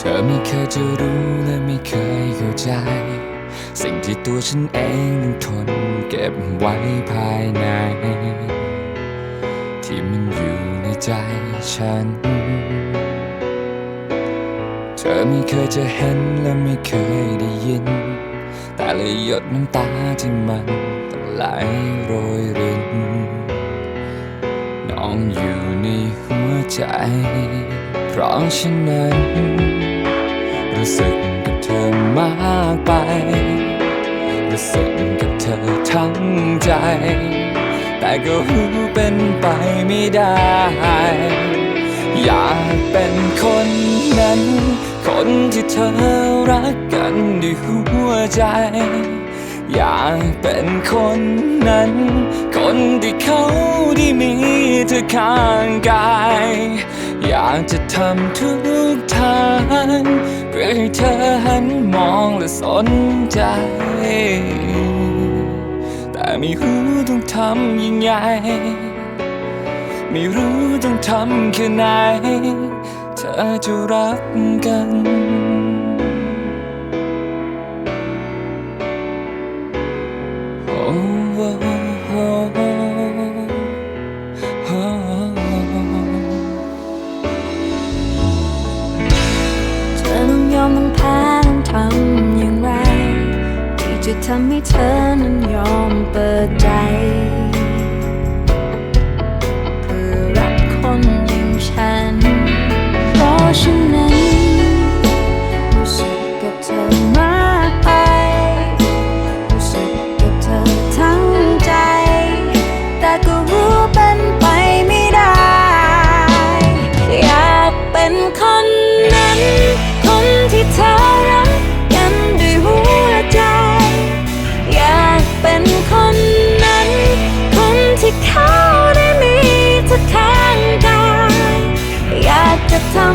ธอไม่เคยจะรู้และไม่เคยเข้าใจ สิ่งที่ตัวฉันเองนั้นทนเก็บไว้ภายใน ที่มันอยู่ในใจฉัน เธอไม่เคยจะเห็นและไม่เคยได้ยิน แต่ละหยดน้ำตาที่มันต้องไหลโรยรินน้องอยู่ในหัวใจ เพราะฉะนั้น รู้สึกกับเธอมากไป รู้สึกกับเธอทั้งใจ แต่ก็รู้เป็นไปไม่ได้ อยากเป็นคนนั้น คนที่เธอรักกันด้วยหัวใจ อยากเป็นคนนั้น คนที่เขาได้มีเธอข้างกาย อยากจะทำทุกทางเพื่อให้เธอหันมองและสนใจ แต่ไม่รู้ต้องทำยังไง ไม่รู้ต้องทำแค่ไหน เธอจะรักกันโอ้โอ้โอ้โอ้ จะทำให้เธอนั้นยอมเปิดใจ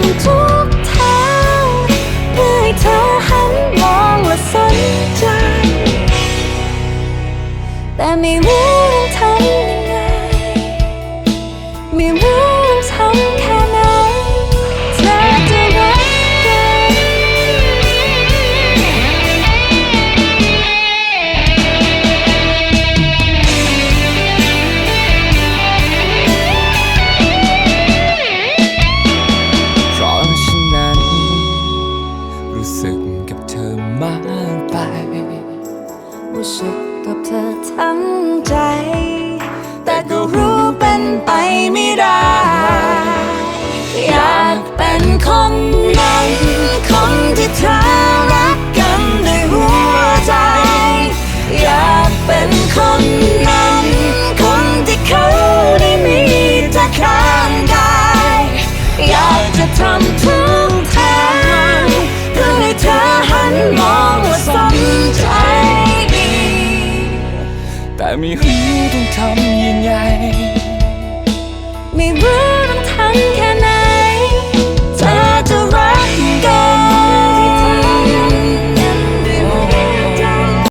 ทุกทางเพื่อให้เธอหันมองและสนใจ แต่ไม่รู้ รู้สึกกับเธอมากไป รู้สึกกับเธอทั้งใจ แต่ไม่รู้ต้องทำยังไง ไม่รู้ต้องทำแค่